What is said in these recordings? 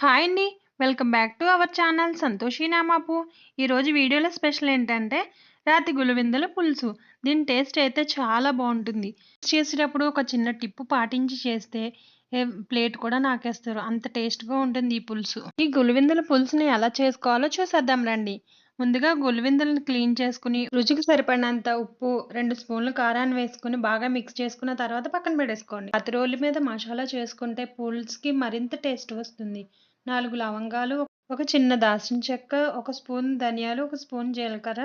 Hi అండి. Welcome back to our channel Santoshi నామాపు. ఈరోజు వీడియోలో స్పెషల్ ఏంటంటే రాతి గులవిందల పులుసు. దీని టేస్ట్ అయితే చాలా బాగుంటుంది. చేసేటప్పుడు ఒక చిన్న టిప్పు పాటించి చేస్తే ప్లేట్ కూడా నాకేస్తారు. అంత టేస్ట్గా ఉంటుంది ఈ పులుసు. ఈ గులవిందల పులుసుని ఎలా చేసుకోవాలో చూసేద్దాం రండి. ముందుగా గులవిందలను క్లీన్ చేసుకుని రుచికి సరిపడినంత ఉప్పు రెండు స్పూన్లు కారాన్ని వేసుకుని బాగా మిక్స్ చేసుకున్న తర్వాత పక్కన పెట్టేసుకోండి. పత్తి రోజుల మీద మసాలా చేసుకుంటే పూల్స్కి మరింత టేస్ట్ వస్తుంది. నాలుగు లవంగాలు ఒక చిన్న దాల్చిన చెక్క ఒక స్పూన్ ధనియాలు ఒక స్పూన్ జీలకర్ర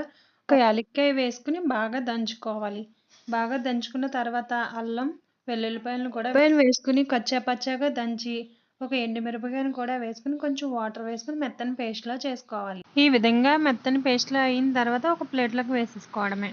ఒక యాలక్కాయ వేసుకుని బాగా దంచుకోవాలి. బాగా దంచుకున్న తర్వాత అల్లం వెల్లుల్లిపాయలను కూడా వేసుకుని కచ్చా పచ్చాగా దంచి ఒక ఎండుమిరపకాయను కూడా వేసుకుని కొంచెం వాటర్ వేసుకుని మెత్తని పేస్ట్లా చేసుకోవాలి. ఈ విధంగా మెత్తని పేస్ట్లో అయిన తర్వాత ఒక ప్లేట్లోకి వేసేసుకోవడమే.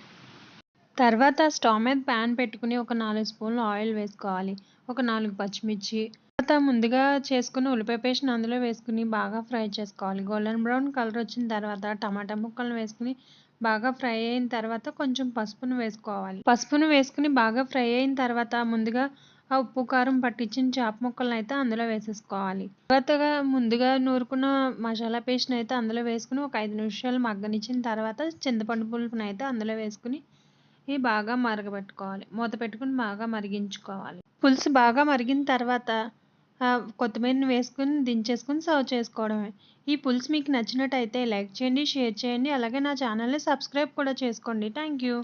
తర్వాత స్టవ్ మీద ప్యాన్ పెట్టుకుని ఒక నాలుగు స్పూన్లు ఆయిల్ వేసుకోవాలి. ఒక నాలుగు పచ్చిమిర్చి. తర్వాత ముందుగా చేసుకుని ఉల్లిపాయ పేస్ట్ని అందులో వేసుకుని బాగా ఫ్రై చేసుకోవాలి. గోల్డెన్ బ్రౌన్ కలర్ వచ్చిన తర్వాత టమాటా ముక్కలను వేసుకుని బాగా ఫ్రై అయిన తర్వాత కొంచెం పసుపును వేసుకోవాలి. పసుపును వేసుకుని బాగా ఫ్రై అయిన తర్వాత ముందుగా ఆ ఉప్పు కారం పట్టించిన చేప ముక్కలను అయితే అందులో వేసేసుకోవాలి. తర్వాతగా ముందుగా నూరుకున్న మసాలా పేస్ట్ని అయితే అందులో వేసుకుని ఒక ఐదు నిమిషాలు మగ్గనిచ్చిన తర్వాత చింతపండు పులుపుని అయితే అందులో వేసుకుని ఇవి బాగా మరగబెట్టుకోవాలి. మూత పెట్టుకుని బాగా మరిగించుకోవాలి. పులుసు బాగా మరిగిన తర్వాత కొత్తిమీరని వేసుకుని దించేసుకుని సర్వ్ చేసుకోవడమే. ఈ పులుసు మీకు నచ్చినట్టయితే లైక్ చేయండి షేర్ చేయండి అలాగే నా ఛానల్ని సబ్స్క్రైబ్ కూడా చేసుకోండి. Thank you